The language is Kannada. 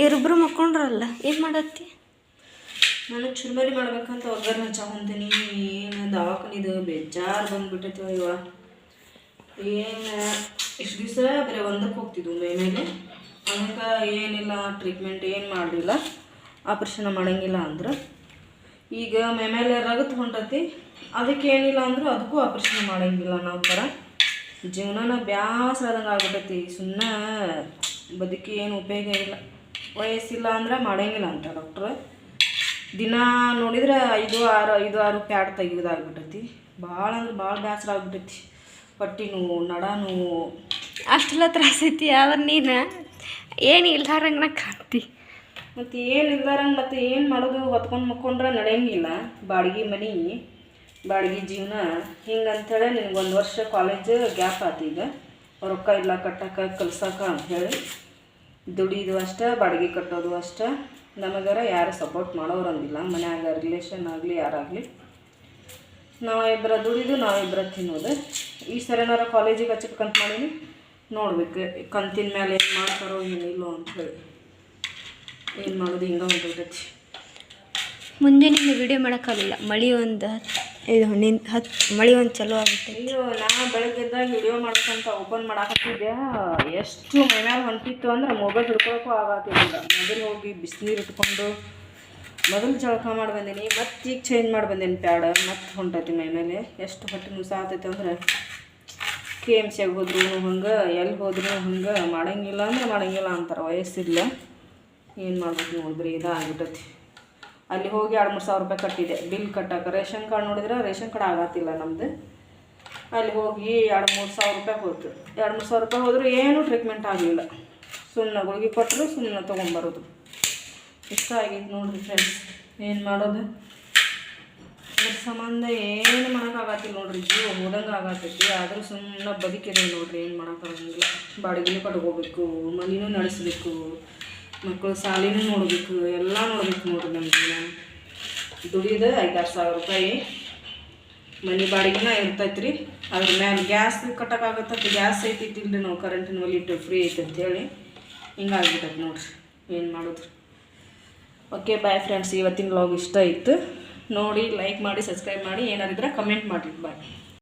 ಇವ್ರಿಬ್ರು ಮಕ್ಕೊಂಡ್ರಲ್ಲ, ಏನು ಮಾಡತ್ತಿ? ನಾನು ಚುರುಮರಿ ಮಾಡ್ಬೇಕಂತ ಒಗ್ಗರಣೆ ಹಚ್ಚಾಕೊಂತೀನಿ ಏನು ದವಾಖಾನಿದು ಬೇಜಾರು ಬಂದ್ಬಿಟ್ಟೈತಿ ಇವ ಏನು ಇಷ್ಟು ದಿವಸ ಬರೀ ಒಂದಕ್ಕೆ ಹೋಗ್ತಿದ್ವು ಮೈ ಮೇಲೆ? ಅದಕ್ಕೆ ಏನಿಲ್ಲ ಟ್ರೀಟ್ಮೆಂಟ್ ಏನು ಮಾಡಲಿಲ್ಲ ಆಪ್ರೇಷನ್ ಮಾಡಂಗಿಲ್ಲ ಅಂದ್ರೆ. ಈಗ ಮೈ ಮೇಲೆ ರಗತ್ ಅದಕ್ಕೆ ಏನಿಲ್ಲ ಅಂದರೂ ಅದಕ್ಕೂ ಆಪ್ರೇಷನ್ ಮಾಡಂಗಿಲ್ಲ ನಾವು ಥರ ಜೀವನನ ಬ್ಯಾಸರಾದಂಗೆ ಆಗ್ಬಿಟ್ಟೈತಿ ಸುಮ್ಮನೆ ಬದುಕಿ ಏನು ಉಪಯೋಗ ಇಲ್ಲ. ವಯಸ್ಸಿಲ್ಲ ಅಂದ್ರೆ ಮಾಡೋಂಗಿಲ್ಲ ಅಂತ ಡಾಕ್ಟ್ರ್ ದಿನ ನೋಡಿದ್ರೆ ಐದು ಆರು ಐದು ಆರು ಪ್ಯಾಡ್ ತೆಗಿಯೋದಾಗ್ಬಿಟ್ಟೈತಿ ಭಾಳ ಅಂದ್ರೆ ಭಾಳ ಬೇಸರ ಆಗ್ಬಿಟ್ಟೈತಿ. ಹೊಟ್ಟೆ ನೋವು ನಡ ನೋವು. ಅಷ್ಟೆಲ್ಲ ತ್ರಾಸ ಐತಿ ಆದ್ರೆ ನೀನು ಏನು ಇಲ್ಲಾರಂಗನ ಕಾಣ್ತಿ. ಮತ್ತು ಏನು ಇಲ್ದಾರಂಗೆ ಮತ್ತು ಏನು ಮಾಡೋದು ಹೊತ್ಕೊಂಡು ಮಕ್ಕೊಂಡ್ರೆ ನಡೆಯಂಗಿಲ್ಲ. ಬಾಡಿಗೆ ಮನೆ ಬಾಡಿಗೆ ಜೀವನ. ಹಿಂಗಂಥೇಳಿ ನಿನಗೆ ಒಂದು ವರ್ಷ ಕಾಲೇಜ್ ಗ್ಯಾಪ್ ಆತು ಈಗ. ರೊಕ್ಕ ಇಲ್ಲ ಕಟ್ಟಕ್ಕೆ ಅಂತ ಹೇಳಿ ದುಡಿದು ಅಷ್ಟೇ, ಬಾಡಿಗೆ ಕಟ್ಟೋದು ಅಷ್ಟೇ. ನಮಗಾರ ಯಾರು ಸಪೋರ್ಟ್ ಮಾಡೋರು ಅಂದಿಲ್ಲ ಮನ್ಯಾಗ ರಿಲೇಷನ್ ಆಗಲಿ, ಯಾರಾಗಲಿ. ನಾವಿಬ್ಬರ ದುಡಿದು ನಾವಿಬ್ಬರ ತಿನ್ನೋದು. ಈ ಸರಿನಾರ ಕಾಲೇಜಿಗೆ ಹಚ್ಬೇಕಂತ ಮಾಡೀನಿ. ನೋಡ್ಬೇಕು ಕಂತಿನ ಮೇಲೆ ಏನು ಮಾಡ್ತಾರೋ ಏನಿಲ್ಲೋ ಅಂಥೇಳಿ ಏನು ಮಾಡೋದು, ಹಿಂಗೆ ಮುಂದೆ ಮುಂಜಾನೆ ವಿಡಿಯೋ ಮಾಡೋಕ್ಕಾಗಲಿಲ್ಲ ಮಳೆ ಒಂದು ಇದು ನಿಂತ ಹತ್ತು ಮಳೆ ಒಂದು ಚಲೋ ಆಗುತ್ತೆ ಅಯ್ಯೋ, ನಾ ಬೆಳಗ್ಗೆದ್ದಾಗ ವಿಡಿಯೋ ಮಾಡ್ಕೊಂತ ಓಪನ್ ಮಾಡಾಕತ್ತಿದ್ದೆ. ಎಷ್ಟು ಮೈಮ್ಯಾಲ ಹೊಂಟಿತ್ತು ಅಂದ್ರೆ ಮೊಬೈಲ್ ಹಿಡ್ಕೊಳಕ್ಕೂ ಆಗತ್ತಿಲ್ಲ ಮೊದಲು ಹೋಗಿ ಬಿಸಿನೀರು ಇಟ್ಕೊಂಡು ಮೊದಲು ಜಳಕ ಮಾಡಿ ಬಂದೀನಿ, ಮತ್ತೆ ಈಗ ಚೇಂಜ್ ಮಾಡಿ ಬಂದೀನಿ ಪ್ಯಾಡ ಮತ್ತೆ ಹೊಂಟೈತಿ ಮೈಮೇಲೆ. ಎಷ್ಟು ಹೊಟ್ಟೆ ಆಗ್ತೈತೆ ಅಂದ್ರೆ ಕೆ ಎಂ ಸಿಯಾಗ ಹೋದ್ರೂ ಹಂಗೆ ಎಲ್ಲಿ ಹೋದ್ರೂ ಹಂಗೆ, ಮಾಡಂಗಿಲ್ಲ ಅಂದ್ರೆ ಮಾಡಂಗಿಲ್ಲ ಅಂತಾರೆ, ವಯಸ್ಸಿಲ್ಲ. ಏನು ಮಾಡ್ಬೇಕು ನೋಡಿದ್ರೆ ಇದಾಗ್ಬಿಟ್ಟೈತಿ ಅಲ್ಲಿ ಹೋಗಿ ಎರಡು ಮೂರು ಸಾವಿರ ರೂಪಾಯಿ ಕಟ್ಟಿದೆ. ಬಿಲ್ ಕಟ್ಟಕ್ಕೆ ರೇಷನ್ ಕಾರ್ಡ್ ನೋಡಿದ್ರೆ ರೇಷನ್ ಕಾರ್ಡ್ ಆಗತ್ತಿಲ್ಲ ನಮ್ಮದು ಅಲ್ಲಿ ಹೋಗಿ ಎರಡು ಮೂರು ಸಾವಿರ ರೂಪಾಯಿ ಹೋಯ್ತು ಎರಡು ಮೂರು ಸಾವಿರ ರೂಪಾಯಿ ಹೋದರೂ ಏನೂ ಟ್ರೀಟ್ಮೆಂಟ್ ಆಗಲಿಲ್ಲ. ಸುಮ್ಮನೆ ಗುಳಿಗೆ ಕೊಟ್ಟರು ಸುಮ್ಮನೆ ತೊಗೊಂಬರೋದು. ಇಷ್ಟ ಆಗೈತೆ ನೋಡಿರಿ ಫ್ರೆಂಡ್ಸ್ ಏನು ಮಾಡೋದು? ಅದ್ರ ಸಂಬಂಧ ಏನು ಮಾಡೋಕ್ಕಾಗತ್ತಿಲ್ಲ ನೋಡ್ರಿ. ಜೀವ ಹೋದಂಗೆ ಆಗತ್ತೈತಿ ಆದರೂ ಸುಮ್ಮನೆ ಬದುಕಿದೆ ನೋಡ್ರಿ. ಏನು ಮಾಡೋಕ್ಕಾಗಂಗಿಲ್ಲ ಬಾಡಿಗೆನೂ ಕಟ್ಕೋಬೇಕು ಮನೆಯೂ ನಡೆಸಬೇಕು. ಮಕ್ಕಳು ಶಾಲಿನೂ ನೋಡಬೇಕು, ಎಲ್ಲ ನೋಡ್ಬೇಕು ನೋಡ್ರಿ ನಮ್ಗೆ ದುಡಿದು ಐದಾರು ಸಾವಿರ ರೂಪಾಯಿ ಮನೆ ಬಾಡಿಗೆನ ಇರ್ತೈತೆ ರೀ ಅದ್ರ ಮ್ಯಾಲೆ ಗ್ಯಾಸ್ ಕಟ್ಟಕ್ಕಾಗತ್ತ ಗ್ಯಾಸ್ ಐತಿತ್ತಿಲ್ಲ ನಾವು ಕರೆಂಟಿನ ಒಲಿ ಇಟ್ಟು ಫ್ರೀ ಐತೆ ಅಂತೇಳಿ ಹಿಂಗಾಗ್ಬಿಟ್ಟೈತೆ ನೋಡ್ರಿ, ಏನು ಮಾಡೋದು. ಓಕೆ ಬಾಯ್ ಫ್ರೆಂಡ್ಸ್ ಇವತ್ತಿನ ವ್ಲಾಗ್ ಇಷ್ಟ ಇತ್ತು ನೋಡಿ ಲೈಕ್ ಮಾಡಿ ಸಬ್ಸ್ಕ್ರೈಬ್ ಮಾಡಿ, ಏನಾರಿದ್ರೆ ಕಮೆಂಟ್ ಮಾಡಿರಿ. ಬಾಯ್